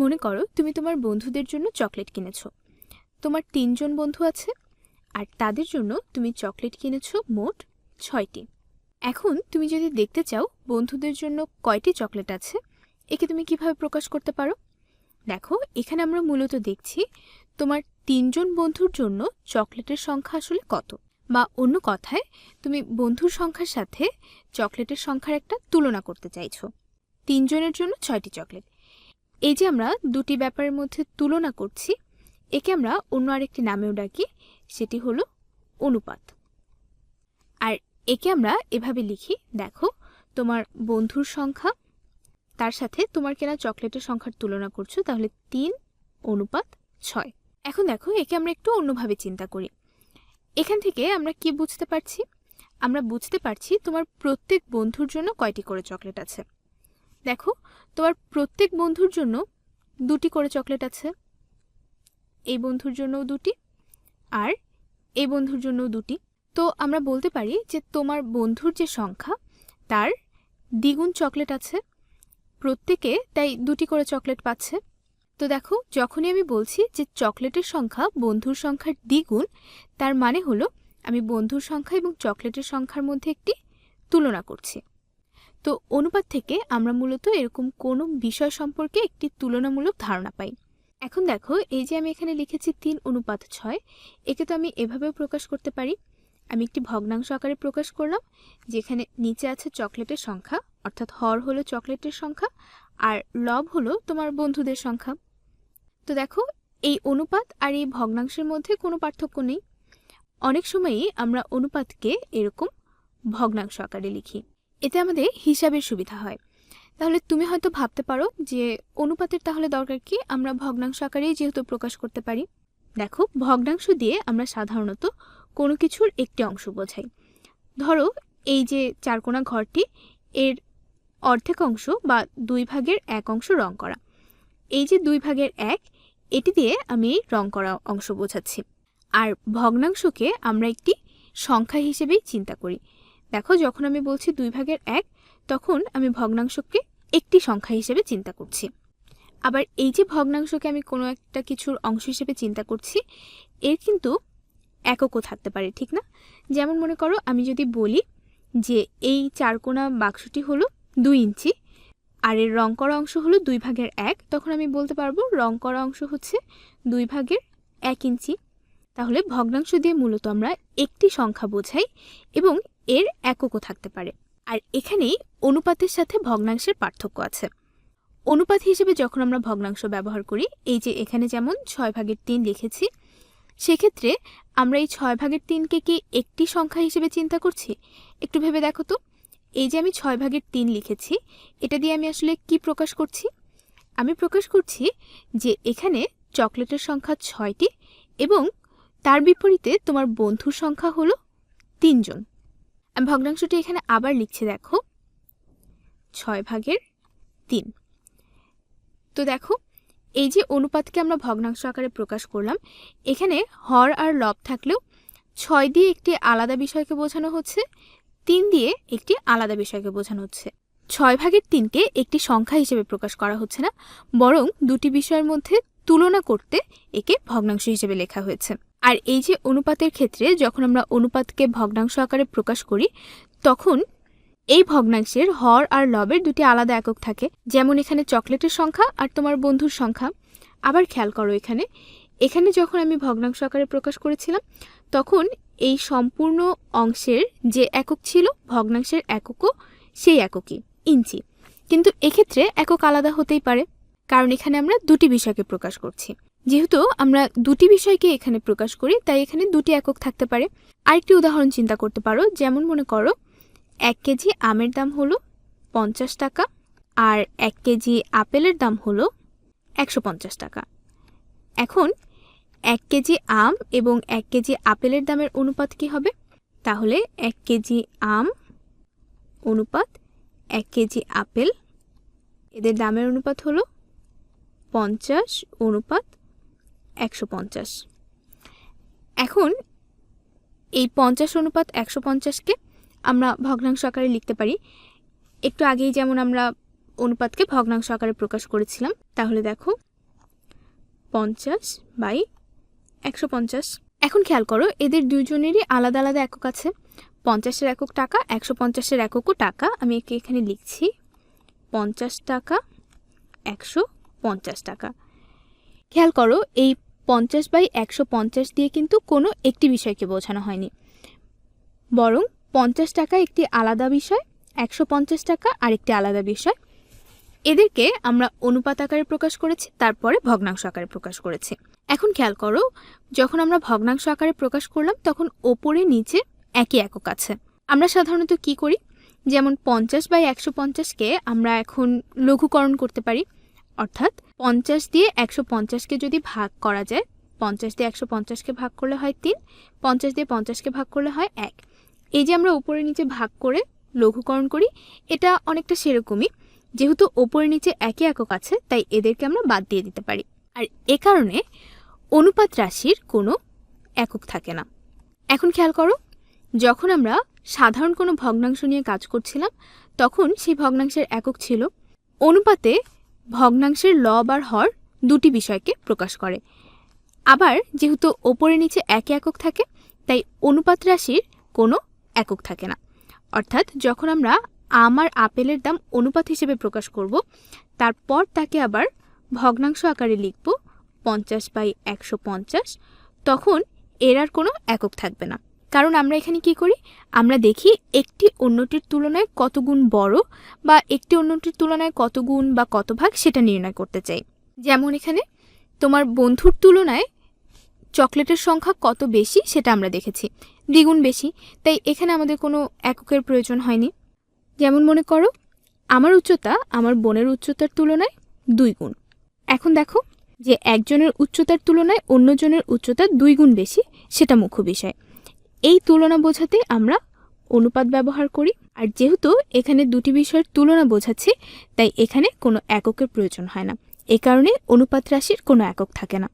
মনে করো তুমি তোমার বন্ধুদের জন্য চকলেট কিনেছ। তোমার তিনজন বন্ধু আছে, আর তাদের জন্য তুমি চকলেট কিনেছো মোট ছয়টি। এখন তুমি যদি দেখতে চাও বন্ধুদের জন্য কয়টি চকলেট আছে, একে তুমি কীভাবে প্রকাশ করতে পারো? দেখো, এখানে আমরা মূলত দেখছি তোমার তিনজন বন্ধুর জন্য চকলেটের সংখ্যা আসলে কত, বা অন্য কথায়, তুমি বন্ধুর সংখ্যার সাথে চকলেটের সংখ্যার একটা তুলনা করতে চাইছো। তিনজনের জন্য ছয়টি চকলেট। এই যে আমরা দুটি ব্যাপারের মধ্যে তুলনা করছি, একে আমরা অন্য আরেকটি নামেও ডাকি, সেটি হলো অনুপাত। আর একে আমরা এভাবে লিখি, দেখো, তোমার বন্ধুর সংখ্যা, তার সাথে তোমার কেনা চকলেটের সংখ্যার তুলনা করছ, তাহলে তিন, অনুপাত ছয়। এখন দেখো, একে আমরা একটু অন্যভাবে চিন্তা করি। এখান থেকে আমরা কি বুঝতে পারছি? আমরা বুঝতে পারছি তোমার প্রত্যেক বন্ধুর জন্য কয়টি করে চকলেট আছে। দেখো, তোমার প্রত্যেক বন্ধুর জন্য দুটি করে চকলেট আছে। এই বন্ধুর জন্যও দুটি আর এই বন্ধুর জন্যও দুটি। তো আমরা বলতে পারি যে তোমার বন্ধুর যে সংখ্যা, তার দ্বিগুণ চকলেট আছে। প্রত্যেকে তাই দুটি করে চকলেট পাচ্ছে। তো দেখো, যখনই আমি বলছি যে চকলেটের সংখ্যা বন্ধুর সংখ্যার দ্বিগুণ, তার মানে হলো আমি বন্ধুর সংখ্যা এবং চকলেটের সংখ্যার মধ্যে একটি তুলনা করছি। তো অনুপাত থেকে আমরা মূলত এরকম কোনো বিষয় সম্পর্কে একটি তুলনামূলক ধারণা পাই। এখন দেখো, এই যে আমি এখানে লিখেছি তিন অনুপাত ছয়, একে তো আমি এভাবেও প্রকাশ করতে পারি। আমি একটি ভগ্নাংশ আকারে প্রকাশ করলাম, যেখানে নিচে আছে চকলেটের সংখ্যা, অর্থাৎ হর হলো চকলেটের সংখ্যা, আর লব হলো তোমার বন্ধুদের সংখ্যা। তো দেখো, এই অনুপাত আর এই ভগ্নাংশের মধ্যে কোনো পার্থক্য নেই। অনেক সময়ই আমরা অনুপাতকে এরকম ভগ্নাংশ আকারে লিখি। এতে আমাদের হিসাবের সুবিধা হয়। তাহলে তুমি হয়তো ভাবতে পারো যে অনুপাতের তাহলে দরকার কি? আমরা ভগ্নাংশ আকারেই যেহেতু প্রকাশ করতে পারি। দেখো, ভগ্নাংশ দিয়ে আমরা সাধারণত কোনো কিছুর একটি অংশ বোঝাই। ধরো, এই যে চারকোনা ঘরটি, এর অর্ধেক অংশ বা দুই ভাগের এক অংশ রং করা। এই যে দুই ভাগের এক, এটি দিয়ে আমি রং করা অংশ বোঝাচ্ছি। আর ভগ্নাংশকে আমরা একটি সংখ্যা হিসেবেই চিন্তা করি। দেখো, যখন আমি বলছি দুই ভাগের এক, তখন আমি ভগ্নাংশকে একটি সংখ্যা হিসেবে চিন্তা করছি। আবার এই যে ভগ্নাংশকে আমি কোনো একটা কিছুর অংশ হিসেবে চিন্তা করছি, এর কিন্তু এককও থাকতে পারে, ঠিক না? যেমন মনে করো, আমি যদি বলি যে এই চারকোনা বাক্সটি হলো দুই ইঞ্চি, আর এর রং করা অংশ হলো দুই ভাগের এক, তখন আমি বলতে পারব রং করা অংশ হচ্ছে দুই ভাগের এক ইঞ্চি। তাহলে ভগ্নাংশ দিয়ে মূলত আমরা একটি সংখ্যা বোঝাই এবং এর এককও থাকতে পারে। আর এখানেই অনুপাতের সাথে ভগ্নাংশের পার্থক্য আছে। অনুপাত হিসেবে যখন আমরা ভগ্নাংশ ব্যবহার করি, এই যে এখানে যেমন ছয় ভাগের তিন লিখেছি, সেক্ষেত্রে আমরা এই ছয় ভাগের তিনকে কি একটি সংখ্যা হিসেবে চিন্তা করছি? একটু ভেবে দেখো তো। এই যে আমি ছয় ভাগের তিন লিখেছি, এটা দিয়ে আমি আসলে কি প্রকাশ করছি? আমি প্রকাশ করছি যে এখানে চকলেটের সংখ্যা ছয়টি এবং তার বিপরীতে তোমার বন্ধুর সংখ্যা হলো তিনজন। আমি ভগ্নাংশটি এখানে আবার লিখছি, দেখো। ছয় ভাগের তিন। তো দেখো, এই যে অনুপাতকে আমরা ভগ্নাংশ আকারে প্রকাশ করলাম, এখানে হর আর লব থাকলেও ছয় দিয়ে একটি আলাদা বিষয়কে বোঝানো হচ্ছে, তিন দিয়ে একটি আলাদা বিষয়কে বোঝানো হচ্ছে। ছয় ভাগের তিনকে একটি সংখ্যা হিসেবে প্রকাশ করা হচ্ছে না, বরং দুটি বিষয়ের মধ্যে তুলনা করতে একে ভগ্নাংশ হিসেবে লেখা হয়েছে। আর এই যে অনুপাতের ক্ষেত্রে যখন আমরা অনুপাতকে ভগ্নাংশ আকারে প্রকাশ করি, তখন এই ভগ্নাংশের হর আর লবের দুটি আলাদা একক থাকে। যেমন এখানে চকলেটের সংখ্যা আর তোমার বন্ধুর সংখ্যা। আবার খেয়াল করো এখানে। এখানে যখন আমি ভগ্নাংশ আকারে প্রকাশ করেছিলাম, তখন এই সম্পূর্ণ অংশের যে একক ছিল, ভগ্নাংশের এককও সেই এককই, ইঞ্চি। কিন্তু এক্ষেত্রে একক আলাদা হতেই পারে, কারণ এখানে আমরা দুটি বিষয়কে প্রকাশ করছি। যেহেতু আমরা দুটি বিষয়কে এখানে প্রকাশ করি, তাই এখানে দুটি একক থাকতে পারে। আরেকটি উদাহরণ চিন্তা করতে পারো, যেমন মনে করো, এক কেজি আমের দাম হলো পঞ্চাশ টাকা আর এক কেজি আপেলের দাম হলো একশো পঞ্চাশ টাকা। এখন এক কেজি আম এবং এক কেজি আপেলের দামের অনুপাত কি হবে? তাহলে এক কেজি আম অনুপাত এক কেজি আপেল, এদের দামের অনুপাত হলো পঞ্চাশ, অনুপাত একশো পঞ্চাশ। এখন এই পঞ্চাশ অনুপাত একশো পঞ্চাশকে আমরা ভগ্নাংশ আকারে লিখতে পারি। একটু আগেই যেমন আমরা অনুপাতকে ভগ্নাংশ আকারে প্রকাশ করেছিলাম, তাহলে দেখো পঞ্চাশ বাই একশো পঞ্চাশ। এখন খেয়াল করো, এদের দুজনেরই আলাদা আলাদা একক আছে। পঞ্চাশের একক টাকা, একশো পঞ্চাশের এককও টাকা। আমি একে এখানে লিখছি পঞ্চাশ টাকা, একশো পঞ্চাশ টাকা। খেয়াল করো, এই পঞ্চাশ বাই একশো পঞ্চাশ দিয়ে কিন্তু কোনো একটি বিষয়কে বোঝানো হয়নি। বরং পঞ্চাশ টাকা একটি আলাদা বিষয়, একশো পঞ্চাশ টাকা আরেকটি আলাদা বিষয়। এদেরকে আমরা অনুপাত আকারে প্রকাশ করেছি, তারপরে ভগ্নাংশ আকারে প্রকাশ করেছি। এখন খেয়াল করো, যখন আমরা ভগ্নাংশ আকারে প্রকাশ করলাম, তখন ওপরে নিচে একই একক আছে। আমরা সাধারণত কি করি? যেমন পঞ্চাশ বাই একশো পঞ্চাশকে আমরা এখন লঘুকরণ করতে পারি। অর্থাৎ পঞ্চাশ দিয়ে একশো পঞ্চাশকে যদি ভাগ করা যায়, পঞ্চাশ দিয়ে একশো পঞ্চাশকে ভাগ করলে হয় তিন, পঞ্চাশ দিয়ে পঞ্চাশকে ভাগ করলে হয় এক। এই যে আমরা উপরে নিচে ভাগ করে লঘুকরণ করি, এটা অনেকটা সেরকমই। যেহেতু ওপরে নিচে একই একক আছে, তাই এদেরকে আমরা বাদ দিয়ে দিতে পারি। আর এ কারণে অনুপাত রাশির কোনো একক থাকে না। এখন খেয়াল করো, যখন আমরা সাধারণ কোনো ভগ্নাংশ নিয়ে কাজ করছিলাম, তখন সেই ভগ্নাংশের একক ছিল অনুপাতে ভগ্নাংশের লব আর হর দুটি বিষয়কে প্রকাশ করে। আবার যেহেতু ওপরে নিচে একই একক থাকে, তাই অনুপাত রাশির কোনো একক থাকে না। অর্থাৎ যখন আমরা আমার আপেলের দাম অনুপাত হিসেবে প্রকাশ করব, তারপর তাকে আবার ভগ্নাংশ আকারে লিখব পঞ্চাশ বাই একশো পঞ্চাশ, তখন এর আর কোনো একক থাকবে না। কারণ আমরা এখানে কি করি? আমরা দেখি একটি অন্যটির তুলনায় কত গুণ বড় বা একটি অন্যটির তুলনায় কত গুণ বা কত ভাগ সেটা নির্ণয় করতে চাই। যেমন এখানে, তোমার বন্ধুর তুলনায় চকলেটের সংখ্যা কত বেশি সেটা আমরা দেখেছি। দ্বিগুণ বেশি, তাই এখানে আমাদের কোনো এককের প্রয়োজন হয়নি। যেমন মনে করো, আমার উচ্চতা আমার বোনের উচ্চতার তুলনায় দুই গুণ। এখন দেখো যে একজনের উচ্চতার তুলনায় অন্যজনের উচ্চতা দুই গুণ বেশি, সেটা মুখ্য বিষয়। এই তুলনা বোঝাতে আমরা অনুপাত ব্যবহার করি। আর যেহেতু এখানে দুটি বিষয়ের তুলনা বোঝাচ্ছে, তাই এখানে কোনো এককের প্রয়োজন হয় না। এ কারণে অনুপাত রাশির কোনো একক থাকে না।